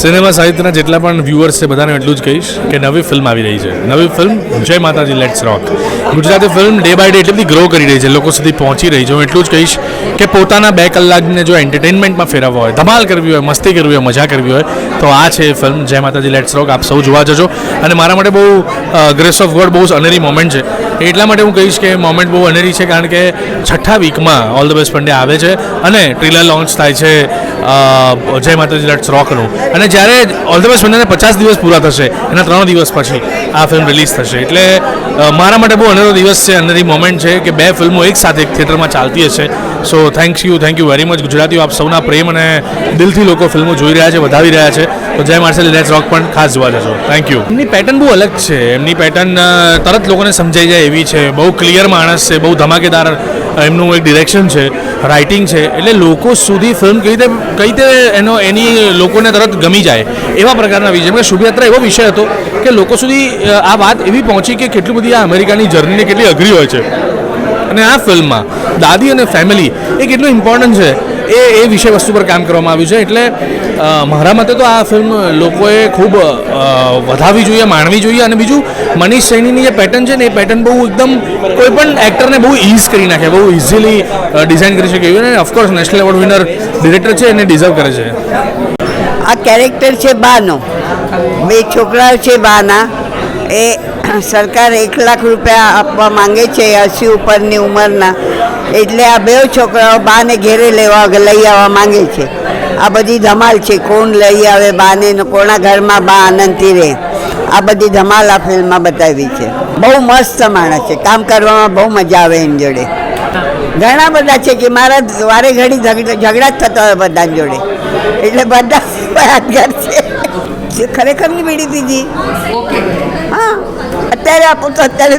Cinema સાહિત્યના જેટલા પણ વ્યુઅર્સ છે બધાને એટલું જ કહીશ કે નવી ફિલ્મ આવી રહી છે. નવી film Jay Mataji let's rock Gujarati film day by day એટલી બધી ગ્રો કરી રહી છે, લોકો સુધી પહોંચી રહી છે. હું એટલું જ કહીશ કે પોતાના બે કલાકને જો એન્ટરટેનમેન્ટમાં ફેરવવા હોય, ધમાલ કરવી હોય, મસ્તી કરવી હોય, મજા કરવી હોય, તો આ છે ફિલ્મ જય માતાજી લેટ્સ રોક આપ સૌ જોવા જજો. અને મારા માટે બહુ ગ્રેસ ઓફ ગોડ બહુ અનેરી મોમેન્ટ છે. એટલા માટે હું કહીશ કે મોમેન્ટ બહુ અનેરી છે, કારણ કે છઠ્ઠા વીકમાં ઓલ ધ બેસ્ટ પંડે આવે છે અને ટ્રેલર લોન્ચ થાય છે જય માતાજી લેટ્સ રોકનું. અને જ્યારે ઓલ ધ બેસ્ટ પંડેને પચાસ દિવસ પૂરા થશે, એના ત્રણ દિવસ પછી આ ફિલ્મ રિલીઝ થશે. એટલે મારા માટે બહુ અનેરો દિવસ છે, અનેરી મોમેન્ટ છે કે બે ફિલ્મો એક સાથે એક થિયેટરમાં ચાલતી હશે. So thanks you thank you very much ગુજરાતીઓ આપ સૌના પ્રેમ અને દિલથી લોકો ફિલ્મો જોઈ રહ્યા છે, વધાવી રહ્યા છે. તો જય માર્શલ લેટ્સ રોક પણ ખાસ જોવા જશો. થેન્ક યુ એમની પેટર્ન બહુ અલગ છે. એમની પેટર્ન તરત લોકોને સમજાઈ જાય એવી છે. બહુ ક્લિયર માણસ છે, બહુ ધમાકેદાર એમનું એક ડિરેક્શન છે રાઇટિંગ છે. એટલે લોકો સુધી ફિલ્મ કઈ રીતે કઈ રીતે એનો, એની લોકોને તરત ગમી જાય એવા પ્રકારના વિષય કે શુભયાત્રા એવો વિષય હતો કે લોકો સુધી આ વાત એવી પહોંચી કે કેટલી બધી આ અમેરિકાની જર્નીને કેટલી અઘરી હોય છે. અને આ ફિલ્મમાં દાદી અને ફેમિલી એ કેટલું ઇમ્પોર્ટન્ટ છે એ એ વિષય વસ્તુ પર કામ કરવામાં આવ્યું છે. એટલે મારા મતે તો આ ફિલ્મ લોકોએ ખૂબ વધાવી જોઈએ, માણવી જોઈએ. અને બીજું, મનીષ સૈનીની જે પેટર્ન છે ને, એ પેટર્ન બહુ એકદમ કોઈ પણ એક્ટરને બહુ ઇઝ કરી નાખે, બહુ ઇઝીલી ડિઝાઇન કરી શકે અને of course national award winner director છે, એને ડિઝર્વ કરે છે. આ કેરેક્ટર છે બાનો. બે છોકરાઓ છે બાના. એ સરકાર એક લાખ રૂપિયા આપવા માંગે છે અસી ઉપરની ઉંમરના. એટલે આ બે છોકરાઓ બાને ઘેરે લેવા લઈ આવવા માંગે છે. આ બધી ધમાલ છે કોણ લઈ આવે બાને કોના ઘરમાં બા આનંદથી રહે. આ બધી ધમાલ આ ફિલ્મમાં બતાવી છે. બહુ મસ્ત માણસ છે કામ કરવામાં બહુ મજા આવે એમ જોડે. ઘણા બધા છે કે મારા વારે ઘડી ઝઘડા જ થતા હોય બધા જોડે. એટલે બધા યાદગાર છે. જે ખરેખરની બીડી પીધી. હા. અત્યારે આપું તો અત્યારે